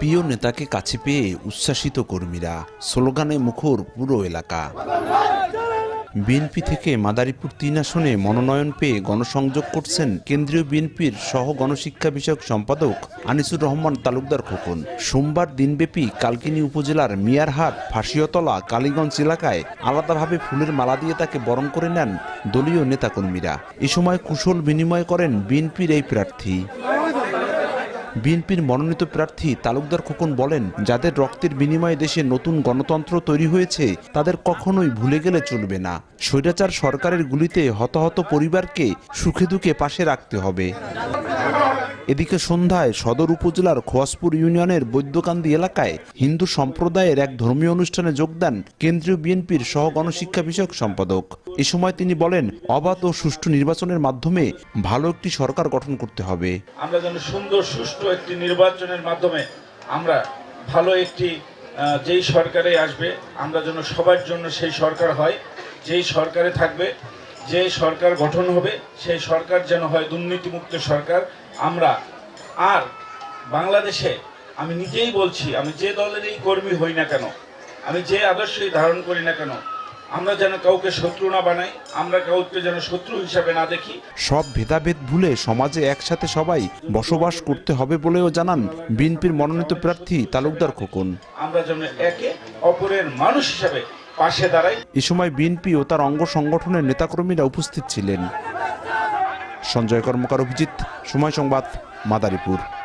প্রিয় নেতাকে কাছে পেয়ে উচ্ছ্বাসিত কর্মীরা। স্লোগানে মুখর পুরো এলাকা। বিএনপি থেকে মাদারীপুর তিন আসনে মনোনয়ন পেয়ে গণসংযোগ করছেন কেন্দ্রীয় বিএনপির সহ গণশিক্ষা বিষয়ক সম্পাদক আনিসুর রহমান তালুকদার খোকন। সোমবার দিনব্যাপী কালকিনি উপজেলার মিয়ারহাট, ফাঁসিয়তলা, কালীগঞ্জ এলাকায় আলাদাভাবে ফুলের মালা দিয়ে তাকে বরণ করে নেন দলীয় নেতাকর্মীরা। এ সময় কুশল বিনিময় করেন বিএনপির এই প্রার্থী। বিএনপির মনোনীত প্রার্থী তালুকদার খোকন বলেন, যাদের রক্তের বিনিময়ে দেশে নতুন গণতন্ত্র তৈরি হয়েছে, তাদের কখনোই ভুলে গেলে চলবে না। স্বৈরাচার সরকারের গুলিতে হতাহত পরিবারকে সুখে দুঃখে পাশে রাখতে হবে। এদিকে সন্ধ্যায় সদর উপজেলার খোয়াসপুর ইউনিয়নের বৈদ্যকান্দি এলাকায় হিন্দু সম্প্রদায়ের এক ধর্মীয় অনুষ্ঠানে যোগ দেন কেন্দ্রীয় বিএনপির সহ গণশিক্ষা বিষয়ক সম্পাদক। এ সময় তিনি বলেন, অবাধ ও সুষ্ঠু নির্বাচনের মাধ্যমে ভালো একটি সরকার গঠন করতে হবে। আমরা যেন সুন্দর, সুষ্ঠু একটি নির্বাচনের মাধ্যমে আমরা ভালো একটি যেই সরকারে আসবে, আমরা যেন সবার জন্য সেই সরকার হয়, যেই সরকারে থাকবে যে সরকার গঠন হবে, সেই সরকার যেন হয় দুর্নীতিমুক্ত সরকার আমরা আর বাংলাদেশে আমি নিজেই বলছি আমি যে দলেরই কর্মী হই না কেন আমি যে আদর্শই ধারণ করি না কেন আমরা যেন কাউকে শত্রু না বানাই আমরা কাউকে যেন শত্রু হিসাবে না দেখি। সব ভেদাভেদ ভুলে সমাজে একসাথে সবাই বসবাস করতে হবে বলেও জানান বিএনপির মনোনীত প্রার্থী তালুকদার খোকন। আমরা যেন একে অপরের মানুষ হিসাবে পাশে দাঁড়াই। এ সময় বিএনপি ও তার অঙ্গ সংগঠনের নেতাকর্মীরা উপস্থিত ছিলেন। সঞ্জয় কর্মকার অভিজিৎ সময় সংবাদ মাদারীপুর।